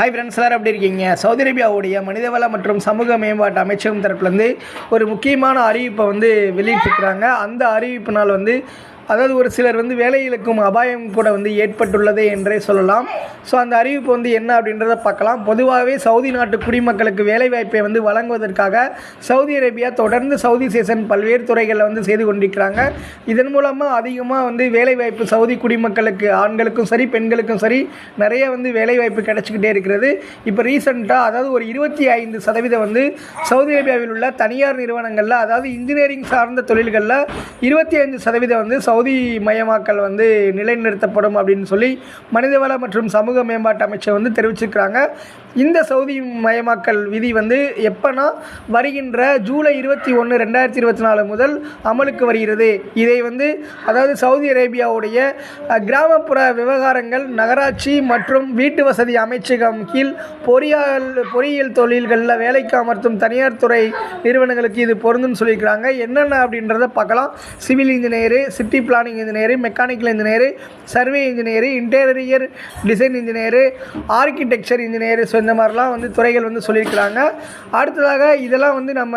Hi friends எல்லாரும் எப்படி இருக்கீங்க? சவுதி அரேபியாவுடைய மனிதவள மற்றும் சமூக மேம்பாட்டு அமைச்சகம் தரப்புலேருந்து ஒரு முக்கியமான அறிவிப்பை வந்து வெளியிட்டிருக்கிறாங்க. அந்த அறிவிப்பினால் வந்து அதாவது ஒரு சிலர் வந்து வேலை இழக்கும் அபாயம் கூட வந்து ஏற்பட்டுள்ளது என்றே சொல்லலாம். ஸோ அந்த அறிவிப்பு வந்து என்ன அப்படின்றத பார்க்கலாம். பொதுவாகவே சவுதி நாட்டு குடிமக்களுக்கு வேலைவாய்ப்பை வந்து வழங்குவதற்காக சவுதி அரேபியா தொடர்ந்து சவுதி சேசன் பல்வேறு துறைகளில் வந்து செய்து கொண்டிருக்கிறாங்க. இதன் மூலமாக அதிகமாக வந்து வேலைவாய்ப்பு சவுதி குடிமக்களுக்கு ஆண்களுக்கும் சரி பெண்களுக்கும் சரி நிறைய வந்து வேலைவாய்ப்பு கிடைச்சிக்கிட்டே இருக்கிறது. இப்போ ரீசெண்டாக அதாவது ஒரு இருபத்தி ஐந்து சதவீதம் வந்து சவுதி அரேபியாவில் உள்ள தனியார் நிறுவனங்களில் அதாவது இன்ஜினியரிங் சார்ந்த தொழில்களில் இருபத்தி ஐந்து சதவீதம் வந்து சவுதி சவுதி மயமாக்கல் வந்து நிலைநிறுத்தப்படும் அப்படின்னு சொல்லி மனிதவள மற்றும் சமூக மேம்பாட்டு அமைச்சர் வந்து தெரிவிச்சிருக்கிறாங்க. இந்த சவுதி மயமாக்கல் விதி வந்து எப்போனா வருகின்ற ஜூலை இருபத்தி ஒன்று ரெண்டாயிரத்தி இருபத்தி நாலு முதல் அமலுக்கு வருகிறது. இதை வந்து அதாவது சவுதி அரேபியாவுடைய கிராமப்புற விவகாரங்கள் நகராட்சி மற்றும் வீட்டு வசதி அமைச்சகம் கீழ் பொறியால் பொறியியல் தொழில்களில் வேலைக்கு அமர்த்தும் தனியார் துறை நிறுவனங்களுக்கு இது பொருந்துன்னு சொல்லியிருக்கிறாங்க. என்னென்ன அப்படின்றத பார்க்கலாம். Civil engineer city planning engineer mechanical engineer survey engineer interior design engineer architecture engineer so இந்த மாதிரிலாம் வந்து துறைகள் வந்து சொல்லியிருக்கிறாங்க. அடுத்ததாக இதெல்லாம் வந்து நம்ம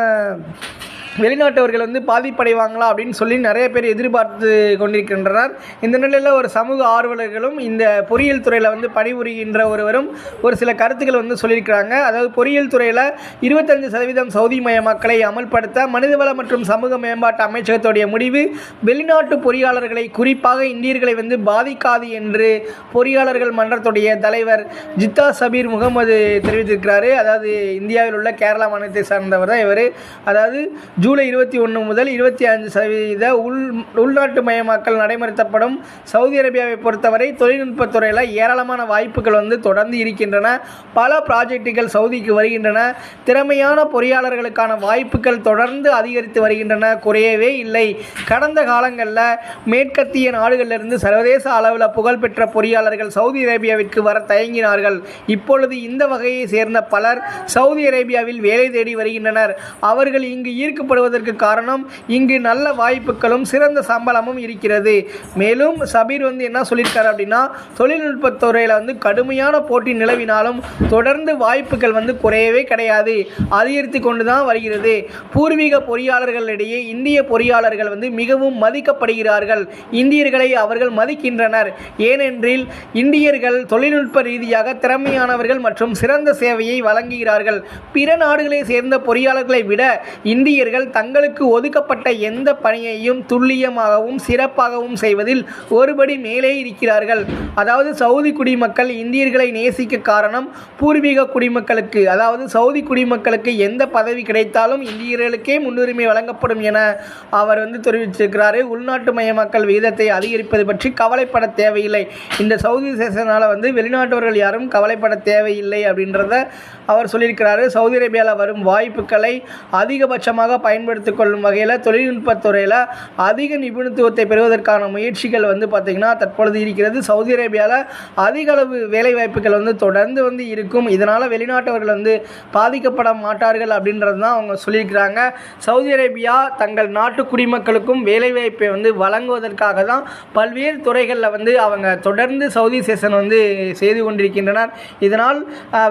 வெளிநாட்டவர்கள் வந்து பாதிப்படைவாங்களா அப்படின்னு சொல்லி நிறைய பேர் எதிர்பார்த்து கொண்டிருக்கின்றனர். இந்த நிலையில் ஒரு சமூக ஆர்வலர்களும் இந்த பொறியியல் துறையில் வந்து பணிபுரிகின்ற ஒருவரும் ஒரு சில கருத்துக்கள் வந்து சொல்லியிருக்கிறாங்க. அதாவது பொறியியல் துறையில் இருபத்தஞ்சு சதவீதம் சவுதி மய மக்களை அமல்படுத்த மனிதவள மற்றும் சமூக மேம்பாட்டு அமைச்சகத்துடைய முடிவு வெளிநாட்டு பொறியாளர்களை குறிப்பாக இந்தியர்களை வந்து பாதிக்காது என்று பொறியாளர்கள் மன்றத்துடைய தலைவர் ஜித்தா சபீர் முகமது தெரிவித்திருக்கிறாரு. அதாவது இந்தியாவில் உள்ள கேரளா மாநிலத்தை சார்ந்தவர் தான் இவர். அதாவது ஜூலை இருபத்தி ஒன்று முதல் இருபத்தி அஞ்சு சதவீத உள் உள்நாட்டு மயமாக்கல் நடைமுறைத்தப்படும் சவுதி அரேபியாவை பொறுத்தவரை தொழில்நுட்பத் துறையில் ஏராளமான வாய்ப்புகள் வந்து தொடர்ந்து இருக்கின்றன. பல ப்ராஜெக்டுகள் சவுதிக்கு வருகின்றன. திறமையான பொறியாளர்களுக்கான வாய்ப்புகள் தொடர்ந்து அதிகரித்து வருகின்றன. குறையவே இல்லை. கடந்த காலங்களில் மேற்கத்திய நாடுகளிலிருந்து சர்வதேச அளவில் புகழ்பெற்ற பொறியாளர்கள் சவுதி அரேபியாவிற்கு வர தயங்கினார்கள். இப்பொழுது இந்த வகையை சேர்ந்த பலர் சவுதி அரேபியாவில் வேலை தேடி வருகின்றனர். அவர்கள் இங்கு ஈர்க்கப்படுவதற்கு காரணம் இங்கு நல்ல வாய்ப்புகளும் சிறந்த சம்பளமும் இருக்கிறது. மேலும் சபீர் வந்து என்ன சொல்லியிருக்காரு அப்படின்னா தொழில்நுட்பத்துறையில் வந்து கடுமையான போட்டி நிலவினாலும் தொடர்ந்து வாய்ப்புகள் வந்து குறையவே கிடையாது. அதிகரித்து கொண்டு தான் வருகிறது. பூர்வீக பொறியாளர்களிடையே இந்திய பொறியாளர்கள் வந்து மிகவும் மதிக்கப்படுகிறார்கள். இந்தியர்களை அவர்கள் மதிக்கின்றனர். ஏனென்றில் இந்தியர்கள் தொழில்நுட்ப ரீதியாக திறமையானவர்கள் மற்றும் சிறந்த சேவையை வழங்குகிறார்கள். பிற நாடுகளை சேர்ந்த பொறியாளர்களை விட இந்தியர்கள் தங்களுக்கு ஒதுக்கப்பட்ட எந்த பணியையும் துல்லியமாகவும் சிறப்பாகவும் செய்வதில் ஒருபடி மேலே இருக்கிறார்கள். அதாவது சவுதி குடிமக்கள் இந்தியர்களை நேசிக்க காரணம் பூர்வீக குடிமக்களுக்கு. அதாவது சவுதி குடிமக்களுக்கு எந்த பதவி கிடைத்தாலும் இந்தியர்களுக்கே முன்னுரிமை வழங்கப்படும் என அவர் வந்து தெரிவித்திருக்கிறார். உள்நாட்டு மயமாக்கல் விகிதத்தை அதிகரிப்பது பற்றி கவலைப்பட தேவையில்லை. இந்த சவுதி சேஷனால் வந்து வெளிநாட்டவர்கள் யாரும் கவலைப்பட தேவையில்லை அப்படின்றத அவர் சொல்லியிருக்கிறாரு. சவுதி அரேபியாவில் வரும் வாய்ப்புகளை அதிகபட்சமாக பயன்படுத்திக் கொள்ளும் வகையில் தொழில்நுட்பத்துறையில் அதிக நிபுணத்துவத்தை பெறுவதற்கான முயற்சிகள் வந்து பார்த்திங்கன்னா தற்பொழுது இருக்கிறது. சவுதி அரேபியாவில் அதிக அளவு வேலைவாய்ப்புகள் வந்து தொடர்ந்து வந்து இருக்கும். இதனால் வெளிநாட்டவர்கள் வந்து பாதிக்கப்பட மாட்டார்கள் அப்படின்றது தான் அவங்க சொல்லியிருக்கிறாங்க. சவுதி அரேபியா தங்கள் நாட்டு குடிமக்களுக்கும் வேலைவாய்ப்பை வந்து வழங்குவதற்காக தான் பல்வேறு துறைகளில் வந்து அவங்க தொடர்ந்து சவுதி சேசன் வந்து செய்து கொண்டிருக்கின்றனர். இதனால்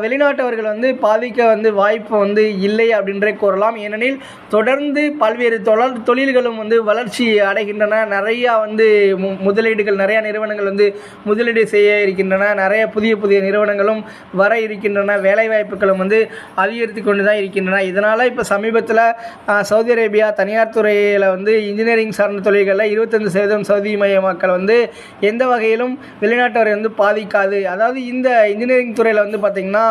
வெளிநாட்டவர்கள் வந்து பாதிக்க வந்து வாய்ப்பு வந்து இல்லை அப்படின்றே கூறலாம். ஏனெனில் தொடர் தொடர்ந்து பல்வேறு தொழில் தொழில்களும் வந்து வளர்ச்சி அடைகின்றன. நிறையா வந்து மு- முதலீடுகள் நிறையா நிறுவனங்கள் வந்து முதலீடு செய்ய இருக்கின்றன. நிறைய புதிய புதிய நிறுவனங்களும் வர இருக்கின்றன. வேலைவாய்ப்புகளும் வந்து அதிகரித்து கொண்டு தான் இருக்கின்றன. இதனால் இப்போ சமீபத்தில் சவுதி அரேபியா தனியார் துறையில் வந்து இன்ஜினியரிங் சார்ந்த தொழில்களில் இருபத்தஞ்சு சதவீதம் சவுதி மைய மக்கள் வந்து எந்த வகையிலும் வெளிநாட்டவரை வந்து பாதிக்காது. அதாவது இந்த இன்ஜினியரிங் துறையில் வந்து பார்த்திங்கன்னா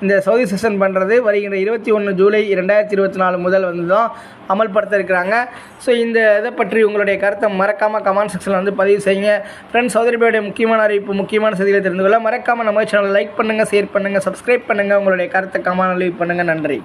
இந்த சவுதி செஷன் பண்ணுறது வருகின்ற இருபத்தி ஒன்று ஜூலை ரெண்டாயிரத்தி இருபத்தி நாலு முதல் வந்து தான் அமல்படுத்த இருக்கிறாங்க ஸோ இந்த இதை பற்றி உங்களுடைய கருத்தை மறக்காமல் கமெண்ட் செக்ஷனில் வந்து பதிவு செய்யுங்க. ஃப்ரெண்ட்ஸ் சவுதி முக்கியமான அறிவிப்பு முக்கியமான செய்திகளை தெரிந்து கொள்ள மறக்காமல் நம்ம சேனலை லைக் பண்ணுங்கள் ஷேர் பண்ணுங்கள் சப்ஸ்கிரைப் பண்ணுங்கள் உங்களுடைய கருத்தை கமெண்ட் லீவ் பண்ணுங்கள் நன்றி.